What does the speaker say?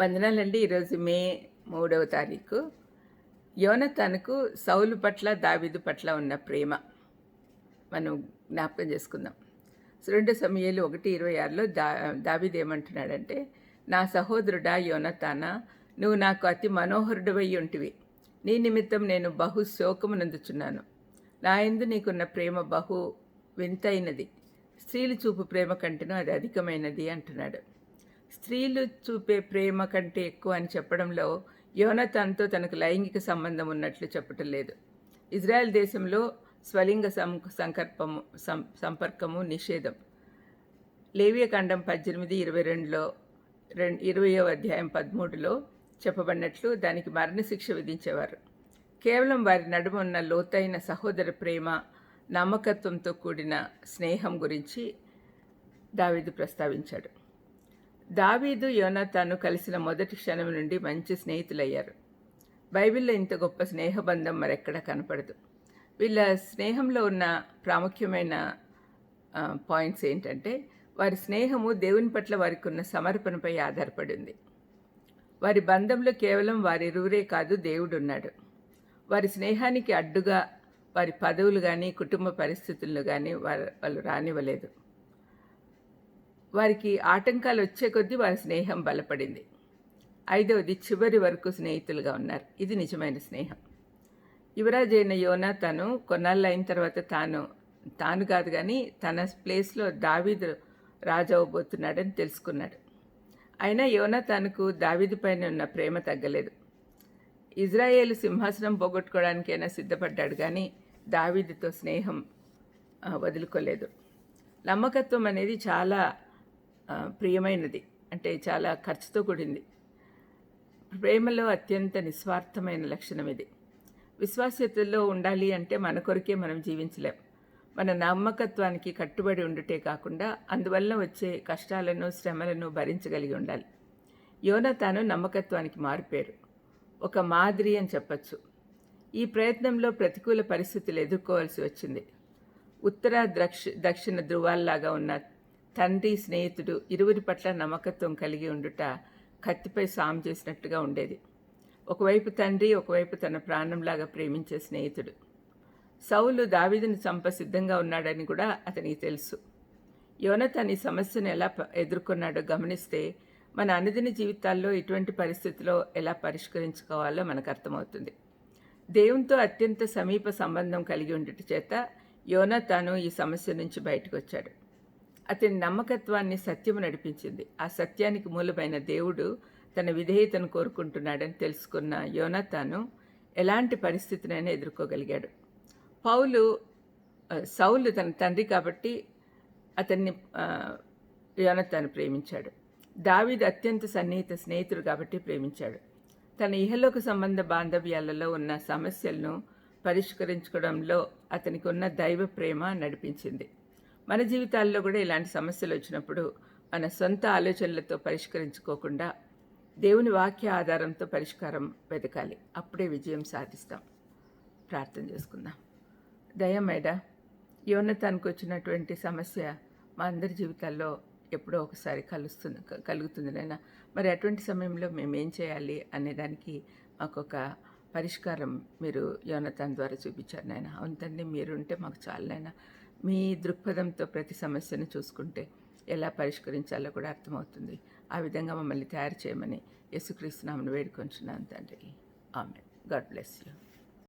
వందనాలండి. ఈరోజు మే మూడవ తారీఖు. యోనతనకు సౌలు పట్ల దావిదు పట్ల ఉన్న ప్రేమ మనం జ్ఞాపకం చేసుకుందాం. రెండు సమయాలు ఒకటి ఇరవై ఆరులో దా దావిదు ఏమంటున్నాడంటే నా సహోదరుడా యోనతాన నువ్వు నాకు అతి మనోహరుడవై ఉంటివి. నీ నిమిత్తం నేను బహు శోకమునందుచున్నాను. నా ఎందు నీకున్న ప్రేమ బహు వింతైనది. స్త్రీలు చూపు ప్రేమ కంటేనూ అది అధికమైనది అంటున్నాడు. స్త్రీలు చూపే ప్రేమ కంటే ఎక్కువ అని చెప్పడంలో యోనతాన్తో తనకు లైంగిక సంబంధం ఉన్నట్లు చెప్పటం లేదు. ఇజ్రాయెల్ దేశంలో స్వలింగ సం సంకల్పము సం సంపర్కము నిషేధం. లేవియకాండం పద్దెనిమిది ఇరవై రెండులో రెండు ఇరవయో అధ్యాయం పదమూడులో చెప్పబడినట్లు దానికి మరణశిక్ష విధించేవారు. కేవలం వారి నడుమ ఉన్న లోతైన సహోదర ప్రేమ నమ్మకత్వంతో కూడిన స్నేహం గురించి దావీదు ప్రస్తావించాడు. దావీదు యోనాతాను కలిసిన మొదటి క్షణం నుండి మంచి స్నేహితులయ్యారు. బైబిల్లో ఇంత గొప్ప స్నేహబంధం మరెక్కడ కనపడదు. వీళ్ళ స్నేహంలో ఉన్న ప్రాముఖ్యమైన పాయింట్స్ ఏంటంటే వారి స్నేహము దేవుని పట్ల వారికి ఉన్న సమర్పణపై ఆధారపడింది. వారి బంధంలో కేవలం వారిరువురే కాదు దేవుడు ఉన్నాడు వారి స్నేహానికి అడ్డుగా వారి పదవులు కానీ కుటుంబ పరిస్థితులను కానీ వారు వాళ్ళు రానివ్వలేదు. వారికి ఆటంకాలు వచ్చే కొద్దీ వారి స్నేహం బలపడింది. ఐదవది చివరి వరకు స్నేహితులుగా ఉన్నారు. ఇది నిజమైన స్నేహం. యువరాజ్ అయిన యోనా తను కొన్నాళ్ళు అయిన తర్వాత తాను తాను కాదు కానీ తన ప్లేస్లో దావీదు రాజు అవ్వబోతున్నాడని తెలుసుకున్నాడు. అయినా యోనా తనకు దావీదు పైన ఉన్న ప్రేమ తగ్గలేదు. ఇజ్రాయేల్ సింహాసనం పోగొట్టుకోవడానికైనా సిద్ధపడ్డాడు కానీ దావీదుతో స్నేహం వదులుకోలేదు. నమ్మకత్వం అనేది చాలా ప్రియమైనది. అంటే చాలా ఖర్చుతో కూడింది. ప్రేమలో అత్యంత నిస్వార్థమైన లక్షణం ఇది. విశ్వాస్యతలో ఉండాలి అంటే మన కొరకే మనం జీవించలేం. మన నమ్మకత్వానికి కట్టుబడి ఉండుటే కాకుండా అందువల్ల వచ్చే కష్టాలను శ్రమలను భరించగలిగి ఉండాలి. యోన తాను నమ్మకత్వానికి మారిపోయారు. ఒక మాదిరి అని చెప్పచ్చు. ఈ ప్రయత్నంలో ప్రతికూల పరిస్థితులు ఎదుర్కోవాల్సి వచ్చింది. ఉత్తర దక్ష దక్షిణ ధృవాల్లాగా ఉన్న తండ్రి స్నేహితుడు ఇరువురి పట్ల నమ్మకత్వం కలిగి ఉండుట కత్తిపై సాము చేసినట్టుగా ఉండేది. ఒకవైపు తండ్రి ఒకవైపు తన ప్రాణంలాగా ప్రేమించే స్నేహితుడు. సౌలు దావిదిని చంప సిద్ధంగా ఉన్నాడని కూడా అతనికి తెలుసు. యోనతన్ ఈ సమస్యను ఎలా ఎదుర్కొన్నాడో గమనిస్తే మన అనుదిన జీవితాల్లో ఇటువంటి పరిస్థితిలో ఎలా పరిష్కరించుకోవాలో మనకు అర్థమవుతుంది. దేవునితో అత్యంత సమీప సంబంధం కలిగి ఉండటం చేత యోనతాను ఈ సమస్య నుంచి బయటకు వచ్చాడు అతని నమ్మకత్వాన్ని సత్యము నడిపించింది. ఆ సత్యానికి మూలమైన దేవుడు తన విధేయతను కోరుకుంటున్నాడని తెలుసుకున్న యోనతాను ఎలాంటి పరిస్థితినైనా ఎదుర్కోగలిగాడు. పౌలు సౌలు తన తండ్రి కాబట్టి అతన్ని యోనతాను ప్రేమించాడు. దావీద్ అత్యంత సన్నిహిత స్నేహితుడు కాబట్టి ప్రేమించాడు. తన ఇహలోక సంబంధ బాంధవ్యాలలో ఉన్న సమస్యలను పరిష్కరించుకోవడంలో అతనికి ఉన్న దైవ ప్రేమ నడిపించింది. మన జీవితాల్లో కూడా ఇలాంటి సమస్యలు వచ్చినప్పుడు మన సొంత ఆలోచనలతో పరిష్కరించుకోకుండా దేవుని వాక్య ఆధారంతో పరిష్కారం వెతకాలి. అప్పుడే విజయం సాధిస్తాం. ప్రార్థన చేసుకుందాం. దయమేడ యోన్నతానికి వచ్చినటువంటి సమస్య మా అందరి జీవితాల్లో ఎప్పుడో ఒకసారి కలుస్తుంది కలుగుతుంది నైనా మరి అటువంటి సమయంలో మేము ఏం చేయాలి అనే దానికి మాకు ఒక పరిష్కారం మీరు యోనతాన్ ద్వారా చూపించారు నాయన. అవును తండ్రి మీరుంటే మాకు చాలు నాయన. మీ దృక్పథంతో ప్రతి సమస్యను చూసుకుంటే ఎలా పరిష్కరించాలో కూడా అర్థమవుతుంది. ఆ విధంగా మమ్మల్ని తయారు చేయమని యేసుక్రీస్తునామను వేడుకొంచున్నాను తండ్రి. ఆమె గాడ్ బ్లెస్ యూ.